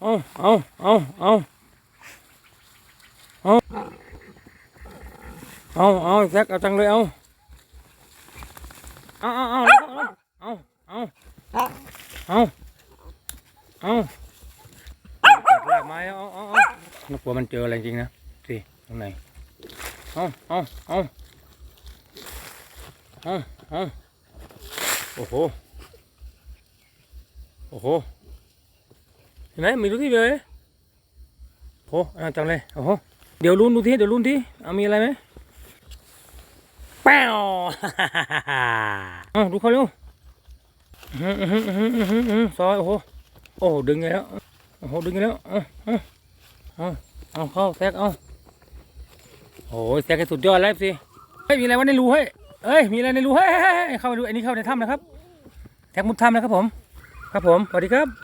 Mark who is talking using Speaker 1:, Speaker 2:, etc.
Speaker 1: เอาเอาเอาเอาเอาเอาเอาแซกเอาจังเลยเอาเอาเอาเอาเอาเอาเอาเอาเอาจับลากไม้เอาเอาเอาน่ากลัวมันเจออะไรจริงนะสิตรงไหนเอาเอาเอาเอาเอาโอ้โหโอ้โห เห็นไหมมีดูที่เลยโอ้เอาจังเลยโอ้โหเดี๋ยวลุ้นดูที่เดี๋ยวลุ้นที่เอามีอะไรไหมแป้วเอาดูเขาเร็วซอยโอ้โหโอ้ดึงไงแล้วโอ้โหดึงไงแล้วเอาเอาเอาเอาเข้าแทกเอาโอ้ยแทกให้สุดยอดแล้วสิเฮ้ยมีอะไรวะในรูเฮ้ยเอ้ยมีอะไรในรูเฮ้ยเฮ้ยเฮ้ยเข้าไปดูอันนี้เข้าในถ้ำนะครับแทกมุดถ้ำนะครับผม ครับผมสวัสดีครับ